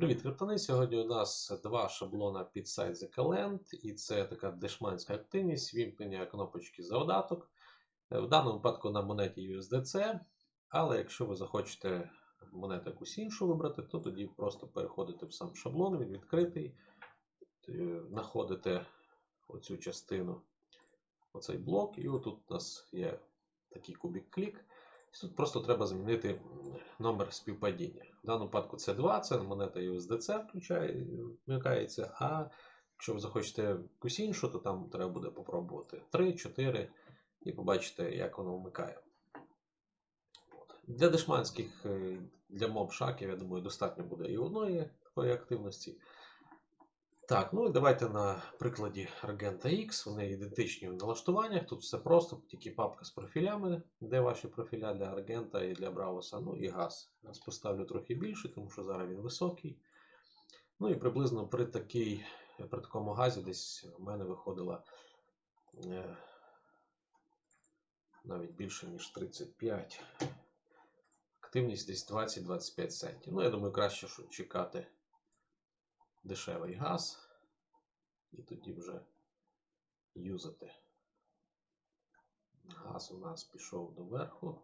Привіт, криптони! Сьогодні у нас два шаблона під сайт ZKLand, і це така дешманська активність, вімкнення кнопочки завдаток. Е, В даному випадку на монеті USDC, але якщо ви захочете монету якусь іншу вибрати, то тоді просто переходите в сам шаблон, він відкритий, е, знаходите оцю частину, оцей блок, і отут у нас є такий кубик-клік. Тут просто треба змінити номер співпадіння. В даному випадку це 2, це монета USDC вмикається, а якщо ви захочете якусь іншу, то там треба буде попробувати 3, 4 і побачите, як воно вмикає. Для дешманських, е, для моб-шаків, я думаю, достатньо буде і одної такої активності. Так, ну і давайте на прикладі Argenta X. Вони ідентичні в налаштуваннях. Тут все просто, тільки папка з профілями, де ваші профіля для Argenta і для Bravos, ну і газ. Газ поставлю трохи більше, тому що зараз він високий. Ну і приблизно при, такій, при такому газі десь в мене виходила е, навіть більше, ніж 35. Активність десь 20-25 центів. Ну, я думаю, краще що чекати дешевий газ і тоді вже юзати. Газ у нас пішов доверху.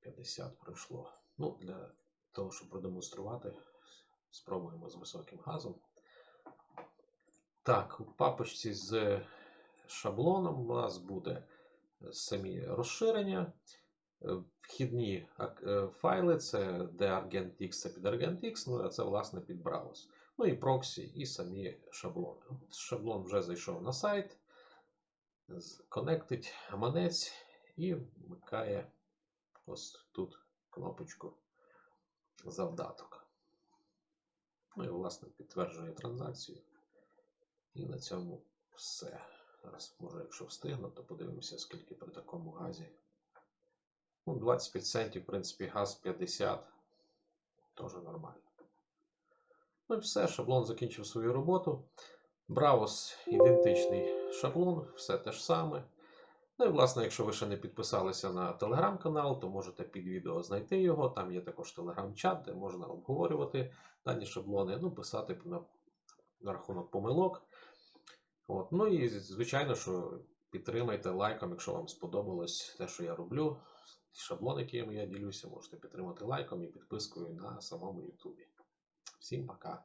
П'ятдесят пройшло. Ну, для того, щоб продемонструвати, спробуємо з високим газом. Так, у папочці з шаблоном у нас буде самі розширення. Е, Вхідні е, файли це де ArgentX, це під ArgentX, ну а це власне під Browse. Ну і проксі, і самі шаблони. Шаблон вже зайшов на сайт, конектить гаманець і вмикає ось тут кнопочку завдаток. Ну і власне підтверджує транзакцію. І на цьому все. Зараз, може, якщо встигну, то подивимося, скільки при такому газі. Ну, 25 центів, в принципі, газ 50. Теж нормально. Ну і все, шаблон закінчив свою роботу. Bravos ідентичний шаблон, все те ж саме. Ну і, власне, якщо ви ще не підписалися на телеграм-канал, то можете під відео знайти його. Там є також телеграм-чат, де можна обговорювати дані шаблони, ну, писати на, на рахунок помилок. От. Ну і звичайно, що підтримайте лайком, якщо вам сподобалось те, що я роблю. Шаблон, яким я ділюся, можете підтримати лайком і підпискою на самому Ютубі. Всім пока!